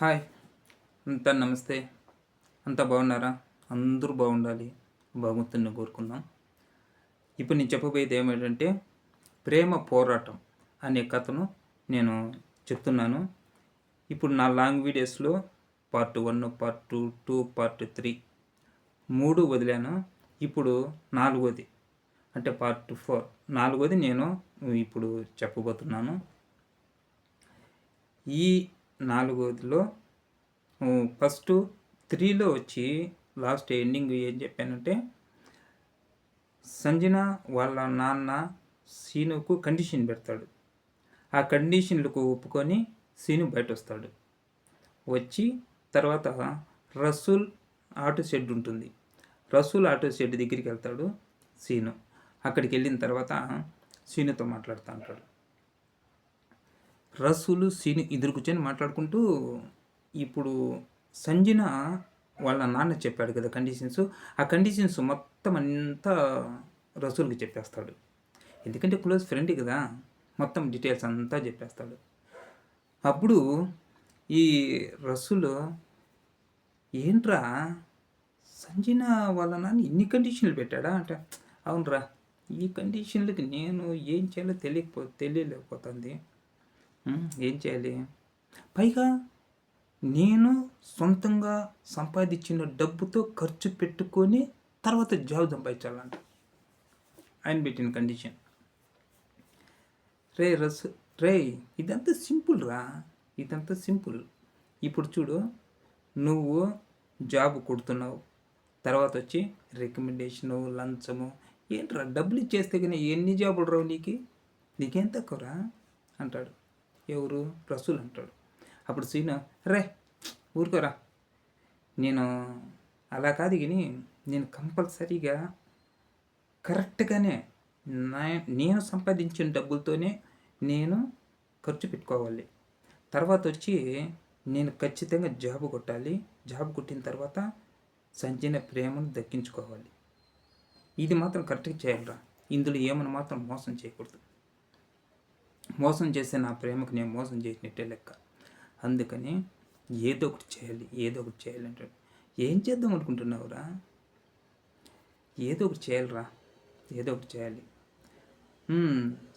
Hi. అంతా నమస్తే. అంతా బాగున్నారా? అందరూ బాగుండాలి. భగవంతుని కోరుకుందాం. ఇప్పుడు నేను చెప్పబోయేది ఏమిటంటే ప్రేమ పోరాటం అనే కథను నేను చెప్తున్నాను. ఇప్పుడు నా లాంగ్ వీడియోస్లో part one part two two part three మూడు వదిలాను. ఇప్పుడు నాలుగోది అంటే పార్ట్ ఫోర్. నాలుగోది నేను ఇప్పుడు చెప్పబోతున్నాను. ఈ నాలుగోదిలో ఫస్ట్ త్రీలో వచ్చి లాస్ట్ ఎండింగ్ ఏం చెప్పానంటే సంజన వాళ్ళ నాన్న సీనుకు కండిషన్ పెడతాడు. ఆ కండిషన్లకు ఒప్పుకొని సీను బయట వస్తాడు వచ్చి తర్వాత రసూల్ ఆటో షెడ్ ఉంటుంది. రసూల్ ఆటో షెడ్ దగ్గరికి వెళ్తాడు సీను. అక్కడికి వెళ్ళిన తర్వాత సీనుతో మాట్లాడుతూ ఉంటాడు రసూలు సీను ఇద్దరు కూర్చొని మాట్లాడుకుంటూ ఇప్పుడు సంజన వాళ్ళ నాన్న చెప్పాడు కదా కండిషన్స్ ఆ కండిషన్స్ మొత్తం అంతా రసూల్కి చెప్పేస్తాడు. ఎందుకంటే క్లోజ్ ఫ్రెండ్ కదా మొత్తం డీటెయిల్స్ అంతా చెప్పేస్తాడు. అప్పుడు ఈ రసూలు ఏంట్రా సంజన వాళ్ళ నాన్న ఇన్ని కండిషన్లు పెట్టాడా? అంటే అవునరా ఈ కండిషన్లకి నేను ఏం చేయాలో తెలియకపో తెలియలేకపోతుంది. ఏం చేయాలి? పైగా నేను సొంతంగా సంపాదించిన డబ్బుతో ఖర్చు పెట్టుకొని తర్వాత జాబ్ సంపాదించాలంట. ఆయన పెట్టిన కండిషన్ రే రస్ రే ఇదంతా సింపుల్ రా. ఇదంతా సింపుల్. ఇప్పుడు చూడు నువ్వు జాబ్ కొడుతున్నావు. తర్వాత వచ్చి రికమెండేషను లంచము ఏంట్రా డబ్బులు ఇచ్చేస్తే కానీ ఎన్ని జాబులు రావు నీకు? నీకేం తక్కువరా అంటాడు. ఎవరు? రసూల్ అంటాడు. అప్పుడు సీను రే ఊరుకోరా. నేను అలా కాదు కానీ నేను కంపల్సరీగా కరెక్ట్గానే నేను సంపాదించిన డబ్బులతోనే నేను ఖర్చు పెట్టుకోవాలి. తర్వాత వచ్చి నేను ఖచ్చితంగా జాబ్ కొట్టాలి. జాబ్ కొట్టిన తర్వాత సంచన ప్రేమను దక్కించుకోవాలి. ఇది మాత్రం కరెక్ట్గా చేయాలరా. ఇందులో ఏమైనా మాత్రం మోసం చేయకూడదు. మోసం చేస్తే నా ప్రేమకు నేను మోసం చేసినట్టే లెక్క. అందుకని ఏదో ఒకటి చేయాలి ఏదో ఒకటి చేయాలి అంటాడు. ఏం చేద్దాం అనుకుంటున్నావురా? ఏదో ఒకటి చేయాలిరా ఏదో ఒకటి చేయాలి.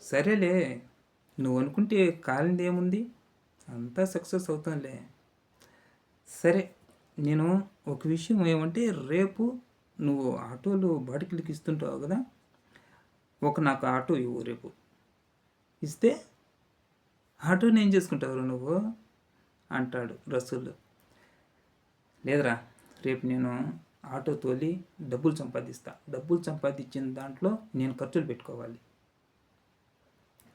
సరేలే. నువ్వు అనుకుంటే కాలింది ఏముంది? అంతా సక్సెస్ అవుతాంలే సరే నేను ఒక విషయం ఏమంటే రేపు నువ్వు ఆటోలు బాటికలకి ఇస్తుంటావు కదా? ఒక నాకు ఆటో ఇవ్వు రేపు. ఇస్తే ఆటోని ఏం చేసుకుంటావు నువ్వు అంటాడు రసూల్. లేదురా రేపు నేను ఆటో తోలి డబ్బులు సంపాదిస్తా. డబ్బులు సంపాదించిన దాంట్లో నేను ఖర్చులు పెట్టుకోవాలి.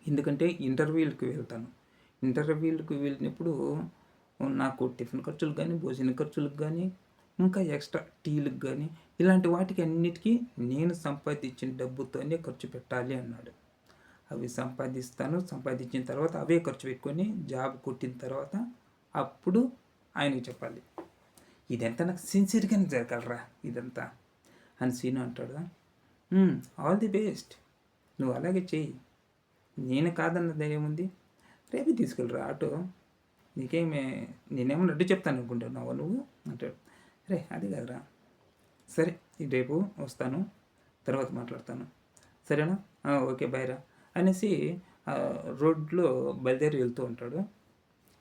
ఎందుకంటే ఇంటర్వ్యూలకు వెళ్తాను. ఇంటర్వ్యూలకు వెళ్ళినప్పుడు నాకు టిఫిన్ ఖర్చులు కానీ భోజన ఖర్చులకు కానీ ఇంకా ఎక్స్ట్రా టీలకు కానీ ఇలాంటి వాటికి అన్నిటికీ నేను సంపాదించిన డబ్బుతోనే ఖర్చు పెట్టాలి అన్నాడు. అవి సంపాదిస్తాను సంపాదించిన తర్వాత అవే ఖర్చు పెట్టుకొని జాబ్ కొట్టిన తర్వాత అప్పుడు ఆయనకి చెప్పాలి. ఇదంతా నాకు సిన్సియర్గానే జరగలరా ఇదంతా అని సీను అంటాడు ఆల్ ది బెస్ట్ నువ్వు అలాగే చెయ్యి. నేను కాదన్నది ఏముంది రేపు తీసుకెళ్ళరా ఆటో? నీకేమే నేనేమో అడ్డు చెప్తాను అనుకుంటున్నావు నువ్వు? అంటాడు. రే అది కదరా. సరే రేపు వస్తాను. తర్వాత మాట్లాడతాను. సరేనా? ఓకే బాయ్ రా. అనేసి రోడ్లో బయలుదేరి వెళ్తూ ఉంటాడు.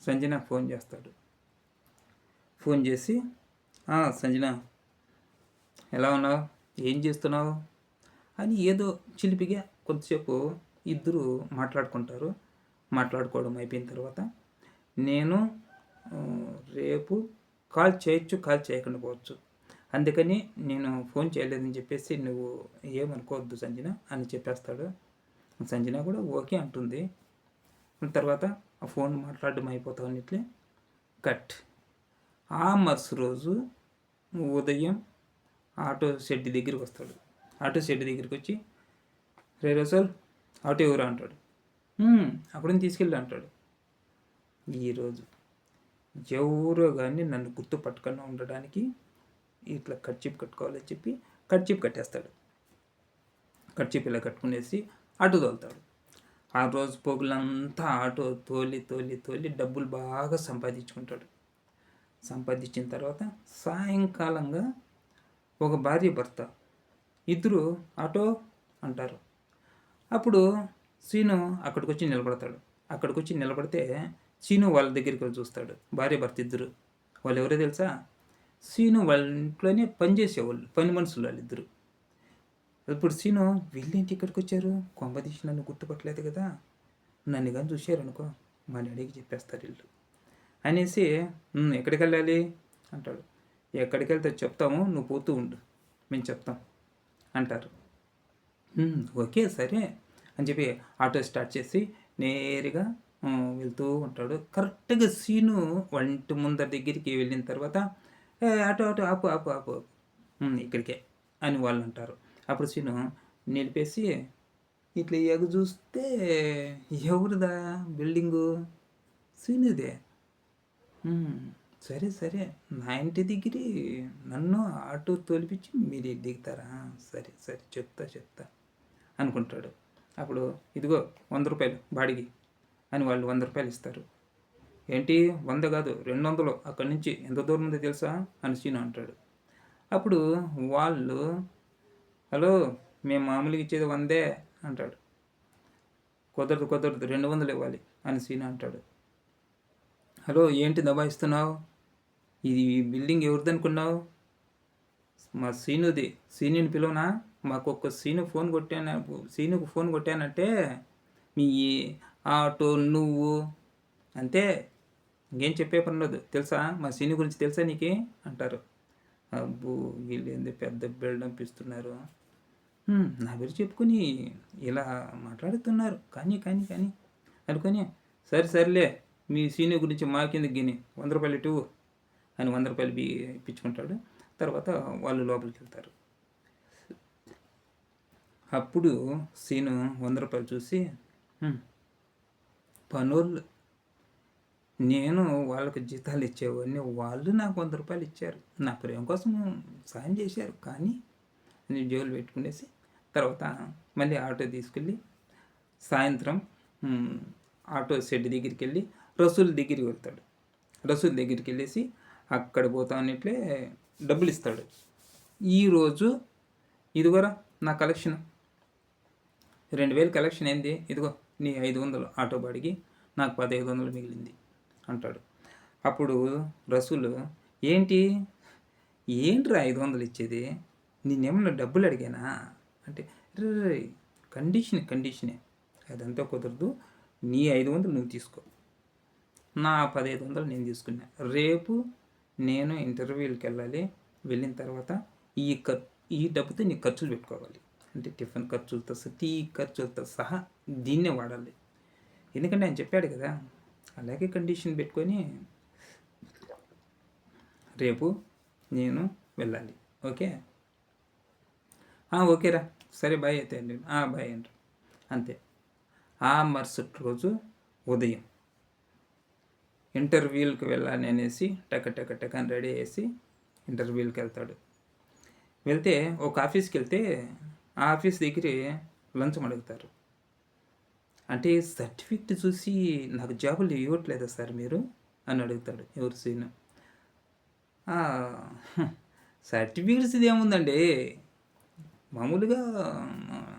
సంజన ఫోన్ చేస్తాడు. ఫోన్ చేసి సంజన ఎలా ఉన్నావు? ఏం చేస్తున్నావు? అని ఏదో చిలిపిగా కొద్దిసేపు ఇద్దరు మాట్లాడుకుంటారు. మాట్లాడుకోవడం అయిపోయిన తర్వాత నేను రేపు కాల్ చేయొచ్చు కాల్ చేయకుండా పోవచ్చు. అందుకని నేను ఫోన్ చేయలేదని చెప్పేసి నువ్వు ఏమనుకోవద్దు సంజన అని చెప్పేస్తాడు. సంజన కూడా ఓకే అంటుంది. తర్వాత ఆ ఫోన్ మాట్లాడడం అయిపోతావు అన్నిట్లే కట్. ఆ మరుస రోజు ఉదయం ఆటో షెడ్ దగ్గరికి వస్తాడు. ఆటో షెడ్ దగ్గరికి వచ్చి రే రసల్ ఆటో ఎవరు? అంటాడు. అక్కడిని తీసుకెళ్ళి అంటాడు. ఈరోజు ఎవరో కానీ నన్ను గుర్తు పట్టుకుండా ఉండడానికి ఇట్లా కట్చిప్ కట్టుకోవాలని చెప్పి కట్చిప్ కట్టేస్తాడు. కట్చిప్ ఇలా కట్టుకునేసి ఆటో తోలుతాడు. ఆ రోజు పోగులంతా ఆటో తోలి తోలి తోలి డబ్బులు బాగా సంపాదించుకుంటాడు. సంపాదించిన తర్వాత సాయంకాలంగా ఒక భార్య భర్త ఇద్దరు ఆటో అంటారు. అప్పుడు సీను అక్కడికి వచ్చి నిలబడతాడు. అక్కడికి వచ్చి నిలబడితే సీను వాళ్ళ దగ్గరికి వెళ్ళి చూస్తాడు. భార్య భర్త ఇద్దరు. వాళ్ళు ఎవరో తెలుసా? సీను వాళ్ళ ఇంట్లోనే పనిచేసేవాళ్ళు పని మనుషులు వాళ్ళిద్దరు. ఇప్పుడు సీను వీళ్ళేంటి ఇక్కడికి వచ్చారు? కొంపదీసి నన్ను గుర్తుపట్టలేదు కదా. నన్ను కానీ చూశారనుకో మా డాడీకి చెప్పేస్తారు వీళ్ళు. అనేసి ఎక్కడికి వెళ్ళాలి? అంటాడు. ఎక్కడికి వెళ్తే చెప్తాము నువ్వు పోతూ ఉండు. మేము చెప్తాం. అంటారు. ఓకే సరే. అని చెప్పి ఆటో స్టార్ట్ చేసి నేరుగా వెళ్తూ ఉంటాడు. కరెక్ట్గా సీను వంటి ముందర దగ్గరికి వెళ్ళిన తర్వాత అటో ఆటో ఆటో ఆపు ఆపు ఆపు ఇక్కడికే అని వాళ్ళు అంటారు. అప్పుడు సీను నిలిపేసి ఇట్లా ఎగు చూస్తే ఎవరిదా బిల్డింగు? సీనుదే. సరే సరే. నా ఇంటి దగ్గర నన్ను ఆటో తోలిపించి మీరు దిగుతారా? సరే సరే. చెప్తా చెప్తా అనుకుంటాడు. అప్పుడు ఇదిగో వంద రూపాయలు బాడిగి అని వాళ్ళు వంద రూపాయలు ఇస్తారు. ఏంటి? వంద కాదు రెండు వందలు అక్కడి నుంచి ఎంత దూరం ఉందో తెలుసా? అని సీను అంటాడు. అప్పుడు వాళ్ళు హలో మేము మామూలుగా ఇచ్చేది వందే అంటాడు. కుదరదు కుదరదు రెండు వందలు ఇవ్వాలి అని సీను అంటాడు. హలో ఏంటి దబాయిస్తున్నావు? ఇది ఈ బిల్డింగ్ ఎవరిది అనుకున్నావు మా సీనుది సీనుని పిలువనా? మాకు ఒక్క సీను ఫోన్ కొట్టాను సీనుకు ఫోన్ కొట్టానంటే మీ ఆటో నువ్వు అంతే. ఇంకేం చెప్పే పని ఉండదు తెలుసా? మా సీను గురించి తెలుసా నీకే? అంటారు. అబ్బో వీళ్ళు ఏంది పెద్ద బిల్డప్ ఇస్తున్నారు "హ్మ్, నా పేరు చెప్పుకొని ఇలా మాట్లాడుతున్నారు. కానీ కానీ కానీ. అనుకొని సరే సర్లే మీ సీనియర్ గురించి మాకెందుకు గిని? వంద రూపాయలు ఇటు అని వంద రూపాయలు బి ఇప్పించుకుంటాడు. తర్వాత వాళ్ళు లోపలికి వెళ్తారు. అప్పుడు సీను వంద రూపాయలు చూసి "హ్మ్, పనోళ్ళు నేను వాళ్ళకి జీతాలు ఇచ్చేవాడిని. వాళ్ళు నాకు వంద రూపాయలు ఇచ్చారు. నా ప్రేమ కోసం సాయం చేశారు. కానీ నేను జోలు పెట్టుకునేసి తర్వాత మళ్ళీ ఆటో తీసుకెళ్ళి సాయంత్రం ఆటో షెడ్ దగ్గరికి వెళ్ళి రసూల్ దగ్గరికి వెళ్తాడు. రసూల్ దగ్గరికి వెళ్ళేసి అక్కడ పోతా అన్నట్లే డబ్బులు ఇస్తాడు. ఈరోజు ఇదిగోరా నా కలెక్షన్. రెండు వేలు కలెక్షన్ ఏంది ఇదిగో నీ ఐదు వందలు ఆటో బాడికి నాకు పదహైదు వందలు మిగిలింది. అంటాడు. అప్పుడు రసూలు ఏంటి? ఏంట్రా ఐదు వందలు ఇచ్చేది? నేనేమన్నా డబ్బులు అడిగానా? అంటే "రే, కండిషన్ కండిషనే. అదంతా కుదరదు. నీ ఐదు వందలు నువ్వు తీసుకో. నా పదహైదు వందలు నేను తీసుకున్నా. రేపు నేను ఇంటర్వ్యూకి వెళ్ళాలి. వెళ్ళిన తర్వాత ఈ ఖర్ ఈ డబ్బుతో నీ ఖర్చులు పెట్టుకోవాలి. అంటే టిఫిన్ ఖర్చులతో టీ ఖర్చులతో సహా దీన్నే వాడాలి. ఎందుకంటే ఆయన చెప్పాడు కదా అలాగే కండిషన్ పెట్టుకొని రేపు నేను వెళ్ళాలి. ఓకే? ఓకేరా సరే బాయ్ అయితే అండి. బాయ్ అండి. అంతే. ఆ మరుసటి రోజు ఉదయం ఇంటర్వ్యూలకు వెళ్ళాలి అనేసి టక టక టక అని రెడీ చేసి ఇంటర్వ్యూలకు వెళ్తాడు. వెళ్తే ఒక ఆఫీస్కి వెళ్తే ఆ ఆఫీస్ దగ్గర లంచం అడుగుతారు. అంటే సర్టిఫికెట్ చూసి నాకు జాబులు ఇవ్వట్లేదా సార్ మీరు? అని అడుగుతాడు ఎవరు సీను. సర్టిఫికెట్స్ ఇది ఏముందండి మామూలుగా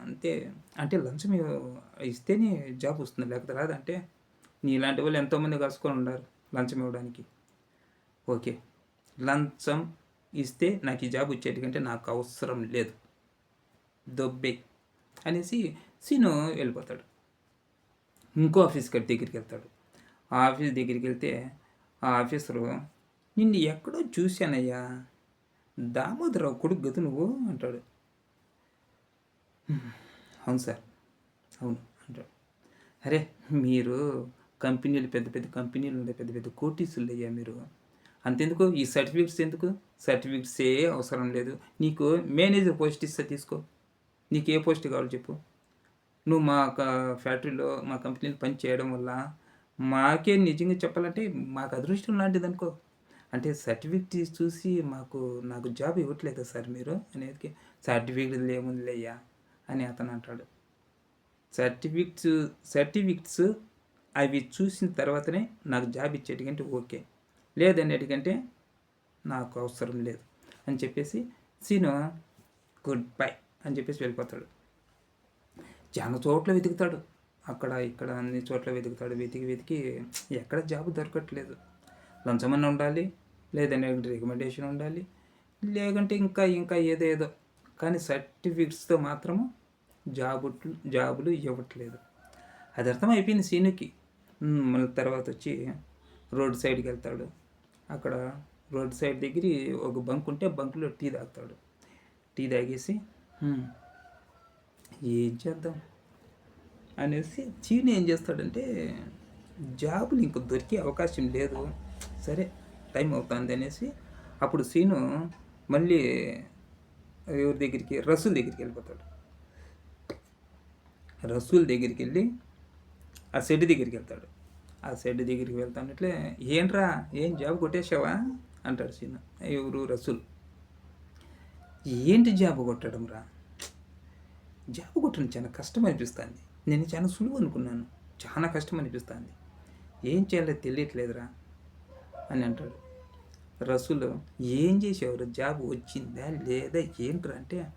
అంతే అంటే లంచం ఇస్తేనే జాబ్ వస్తుంది లేకపోతే రాదంటే నీలాంటి వాళ్ళు ఎంతోమంది కలుసుకొని ఉన్నారు లంచం ఇవ్వడానికి. ఓకే. లంచం ఇస్తే నాకు ఈ జాబ్ వచ్చేటికంటే నాకు అవసరం లేదు. దొబ్బే. అనేసి సీను వెళ్ళిపోతాడు. ఇంకో ఆఫీస్ దగ్గరికి వెళ్తాడు. ఆ ఆఫీస్ దగ్గరికి వెళ్తే ఆ ఆఫీసరు నిన్ను ఎక్కడో చూశానయ్యా. దామోదరావు కొడుకు గదు నువ్వు అంటాడు. అవును సార్. అవును అంటాడు. అరే మీరు కంపెనీలు పెద్ద పెద్ద కంపెనీలు ఉండే పెద్ద పెద్ద కోటీసులు అయ్యా మీరు. అంతెందుకు? ఈ సర్టిఫికెట్స్ ఎందుకు? సర్టిఫికెట్స్ ఏ అవసరం లేదు. నీకు మేనేజర్ పోస్ట్ ఇస్తే తీసుకో. నీకు ఏ పోస్ట్ కావాలో చెప్పు. నువ్వు మా ఫ్యాక్టరీలో మా కంపెనీలో పని చేయడం వల్ల మాకే నిజంగా చెప్పాలంటే మాకు అదృష్టం లాంటిది అనుకో అంటే సర్టిఫికెట్ చూసి మాకు నాకు జాబ్ ఇవ్వట్లేదు సార్ మీరు? అనేది సర్టిఫికెట్ ఏముందిలేయ్యా అని అతను అంటాడు. సర్టిఫికెట్స్ సర్టిఫికెట్స్ అవి చూసిన తర్వాతనే నాకు జాబ్ ఇచ్చేటికంటే ఓకే. లేదనేటికంటే నాకు అవసరం లేదు. అని చెప్పేసి సీను గుడ్ బై అని చెప్పేసి వెళ్ళిపోతాడు. చాలా చోట్ల వెతుకుతాడు. అక్కడ ఇక్కడ అన్ని చోట్ల వెతుకుతాడు. వెతికి వెతికి ఎక్కడ జాబ్ దొరకట్లేదు. లంచమన్న ఉండాలి లేదంటే రికమెండేషన్ ఉండాలి లేకుంటే ఇంకా ఇంకా ఏదేదో. కానీ సర్టిఫికెట్స్తో మాత్రము జాబు జాబులు ఇవ్వట్లేదు. అది అర్థమైపోయింది సీనుకి. మళ్ళీ తర్వాత వచ్చి రోడ్ సైడ్కి వెళ్తాడు. అక్కడ రోడ్ సైడ్ దగ్గర ఒక బంక్ ఉంటే బంకులో టీ తాగుతాడు. టీ తాగేసి ఏం చేద్దాం? అనేసి చీని ఏం చేస్తాడంటే జాబులు ఇంక దొరికే అవకాశం లేదు. సరే టైం అవుతుంది అనేసి అప్పుడు సీను మళ్ళీ ఎవరి దగ్గరికి రసూల్ దగ్గరికి వెళ్ళిపోతాడు. రసూల్ దగ్గరికి వెళ్ళి ఆ షెడ్ దగ్గరికి వెళ్తాడు. ఆ షెడ్ దగ్గరికి వెళ్తానట్లే ఏంట్రా ఏం జాబ్ కొట్టేసావా అంటాడు సీను. ఎవరు? రసూల్. ఏంటి జాబ్ కొట్టడం రా జాబ్ కొట్టడం చాలా కష్టం అనిపిస్తుంది. నేను చాలా సులువు అనుకున్నాను. చాలా కష్టం అనిపిస్తుంది. ఏం చేయాలో తెలియట్లేదురా అని అంటాడు. రసూలు ఏం చేసేవారు? జాబ్ వచ్చిందా? లేదా? ఏంట్రా? అంటే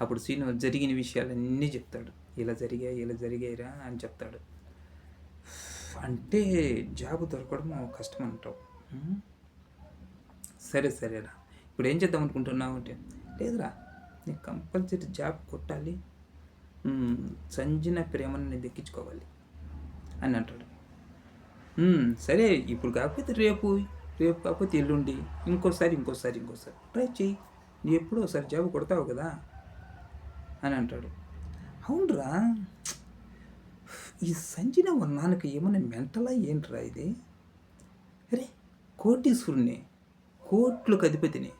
అప్పుడు సీను జరిగిన విషయాలన్నీ చెప్తాడు. ఇలా జరిగాయి ఇలా జరిగాయిరా? అని చెప్తాడు. అంటే జాబ్ దొరకడం కష్టం అంటావు. సరే సరేరా. ఇప్పుడు ఏం చేద్దాం అనుకుంటున్నావు అంటే లేదురా నీకు కంపల్సరీ జాబ్ కొట్టాలి. సంజన ప్రేమను నేను దక్కించుకోవాలి అని అంటాడు. సరే ఇప్పుడు కాకపోతే రేపు రేపు కాకపోతే ఎల్లుండి ఇంకోసారి ఇంకోసారి ఇంకోసారి. ట్రై చెయ్యి నీ ఎప్పుడో ఒకసారి జాబ్ కొడతావు కదా అని అంటాడు. అవునరా. ఈ సంజన వాళ్ళ నాన్నకి ఏమైనా మెంటలా ఏంట్రా ఇది? అరే కోటీశ్వరుని కోట్లకు అధిపతిని.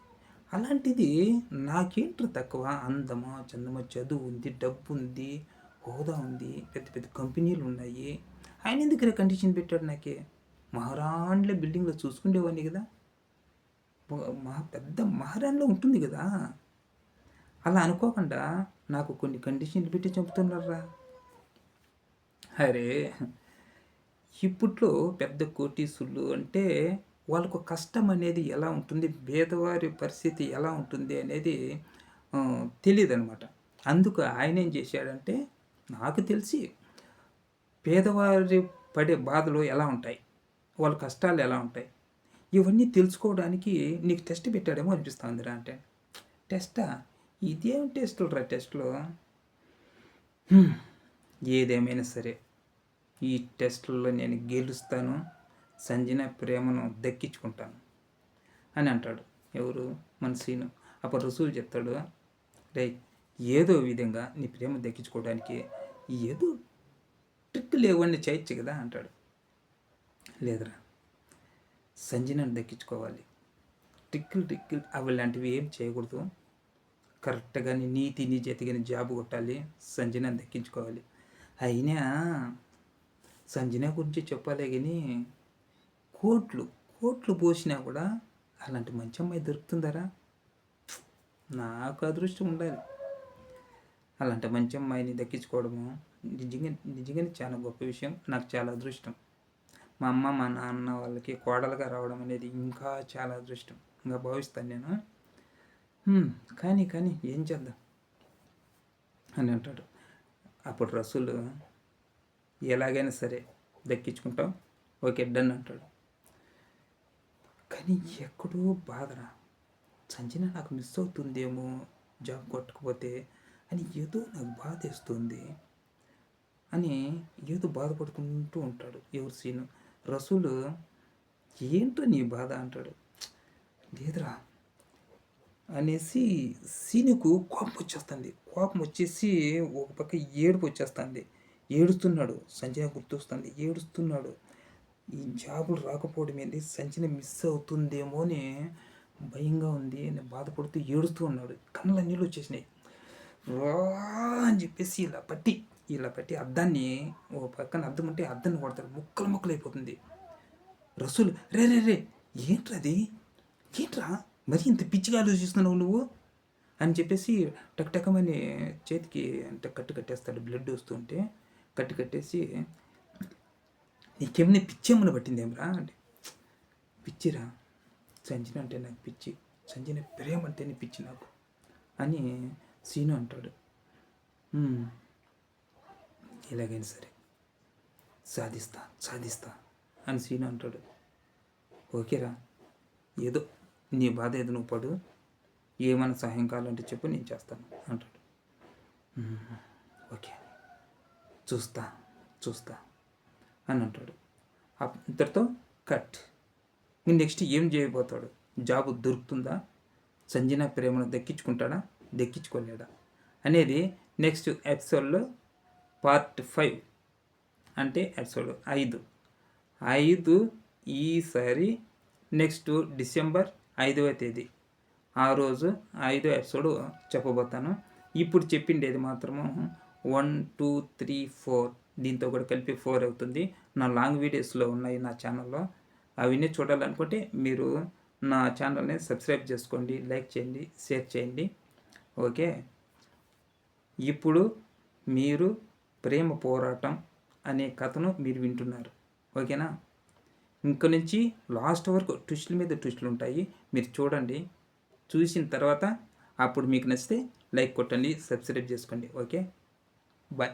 అలాంటిది నాకేంట్రా తక్కువ? అందమా చందమా చదువు ఉంది డబ్బు ఉంది హోదా ఉంది పెద్ద పెద్ద కంపెనీలు ఉన్నాయి. ఆయన ఎందుకు కండిషన్ పెట్టాడు నాకే? మహారాణ్ల బిల్డింగ్లో చూసుకునేవాడిని కదా. మా మహా పెద్ద మహారాణిలో ఉంటుంది కదా. అలా అనుకోకుండా నాకు కొన్ని కండిషన్లు పెట్టి చంపుతున్నారా అరే ఇప్పట్లో పెద్ద కోటీసులు అంటే వాళ్ళకు కష్టం అనేది ఎలా ఉంటుంది పేదవారి పరిస్థితి ఎలా ఉంటుంది అనేది తెలియదు అనమాట అందుకు ఆయన ఏం చేశాడంటే నాకు తెలిసి పేదవారి పడే బాధలు ఎలా ఉంటాయి వాళ్ళ కష్టాలు ఎలా ఉంటాయి ఇవన్నీ తెలుసుకోవడానికి నీకు టెస్ట్ పెట్టాడేమో అనిపిస్తుందిరా అంటే. టెస్టా? ఇదేం టెస్టులు రా టెస్ట్లో? ఏదేమైనా సరే. ఈ టెస్టుల్లో నేను గెలుస్తాను. సంజన ప్రేమను దక్కించుకుంటాను అని అంటాడు. ఎవరు? మన సీను. అప్పుడు రుసువులు చెప్తాడు రే ఏదో విధంగా నీ ప్రేమ దక్కించుకోవడానికి ఏదో ట్రిక్ లేవని చేయొచ్చు కదా అంటాడు. లేదురా సంజనను దక్కించుకోవాలి. ట్రిక్కులు ట్రిక్కులు అవి లాంటివి ఏం చేయకూడదు. కరెక్ట్గా నీ నీతి నీ చేతికి జాబ్ కొట్టాలి సంజన దక్కించుకోవాలి. అయినా సంజన గురించి చెప్పాలి కానీ కోట్లు కోట్లు పోసినా కూడా అలాంటి మంచి అమ్మాయి దొరుకుతుందరా? నాకు అదృష్టం ఉండాలి. అలాంటి మంచి అమ్మాయిని దక్కించుకోవడము నిజంగా నిజంగానే చాలా గొప్ప విషయం. నాకు చాలా అదృష్టం. మా అమ్మ మా నాన్న వాళ్ళకి కోడలుగా రావడం అనేది ఇంకా చాలా అదృష్టం. ఇంకా భావిస్తాను నేను. కానీ కానీ ఏం చేద్దాం? అని అంటాడు. అప్పుడు రసూలు ఎలాగైనా సరే దక్కించుకుంటాం. ఓకే డన్ అంటాడు. కానీ ఎక్కడో బాధరా. సంజన నాకు మిస్ అవుతుందేమో జాబ్ కొట్టకపోతే అని ఏదో నాకు బాధ వేస్తుంది అని ఏదో బాధపడుకుంటూ ఉంటాడు ఎవరు సీను. రసూలు ఏంటో నీ బాధ? అంటాడు. లేదురా అనేసి సీనుకు కోపం వచ్చేస్తుంది. కోపం వచ్చేసి ఒక పక్క ఏడుపు వచ్చేస్తుంది. ఏడుస్తున్నాడు. సంజన గుర్తొస్తుంది. ఏడుస్తున్నాడు. ఈ జాబులు రాకపోవడం ఏంటి సంచన మిస్ అవుతుందేమో అని భయంగా ఉంది. అని బాధపడుతూ ఏడుస్తూ ఉన్నాడు. కళ్ళ నీళ్ళు వచ్చేసినాయి. రా అని చెప్పేసి ఇలా పట్టి ఇలా పట్టి అద్దాన్ని ఓ పక్కన అద్దం ఉంటే అద్దాన్ని కొడతాడు. ముక్కలు ముక్కలు అయిపోతుంది. రసూలు రే రే రే ఏంట్రా అది? ఏంట్రా? మరి ఇంత పిచ్చిగా ఆలోచిస్తున్నావు నువ్వు? అని చెప్పేసి టక్ టకమని చేతికి అంటే కట్టు కట్టేస్తాడు. బ్లడ్ వస్తుంటే కట్టు కట్టేసి నీకేమైనా పిచ్చేమని పట్టిందేమరా అంటే. పిచ్చిరా సంజన అంటే నాకు పిచ్చి. సంజన ప్రేమ అంటేనే పిచ్చి నాకు అని సీను అంటాడు. ఎలాగైనా సరే. సాధిస్తా సాధిస్తా అని సీను అంటాడు. ఓకేరా ఏదో నీ బాధ ఏదో నువ్వు పడు. ఏమైనా సహాయం కావాలంటే చెప్పు నేను చేస్తాను అంటాడు. ఓకే. చూస్తా చూస్తా. అని అంటాడు. అప్- ఇంతటితో కట్. నెక్స్ట్ ఏం చేయబోతాడు? జాబ్ దొరుకుతుందా? సంజన ప్రేమను దక్కించుకుంటాడా? దక్కించుకోలేడా? అనేది నెక్స్ట్ ఎపిసోడ్లో పార్ట్ ఫైవ్ అంటే ఎపిసోడ్ ఐదు. ఐదు ఈసారి నెక్స్ట్ డిసెంబర్ ఐదవ తేదీ. ఆ రోజు ఐదో ఎపిసోడ్ చెప్పబోతాను. ఇప్పుడు చెప్పిండేది మాత్రము వన్ టూ త్రీ ఫోర్ దీంతో కూడా కలిపి ఫోర్ అవుతుంది. నా లాంగ్ వీడియోస్లో ఉన్నాయి నా ఛానల్లో. అవన్నీ చూడాలనుకుంటే మీరు నా ఛానల్ని సబ్స్క్రైబ్ చేసుకోండి లైక్ చేయండి షేర్ చేయండి. ఓకే? ఇప్పుడు మీరు ప్రేమ పోరాటం అనే కథను మీరు వింటున్నారు. ఓకేనా? ఇంక నుంచి లాస్ట్ వరకు ట్విస్టుల మీద ట్విస్టులు ఉంటాయి. మీరు చూడండి. చూసిన తర్వాత అప్పుడు మీకు నచ్చితే లైక్ కొట్టండి సబ్స్క్రైబ్ చేసుకోండి. ఓకే? బాయ్.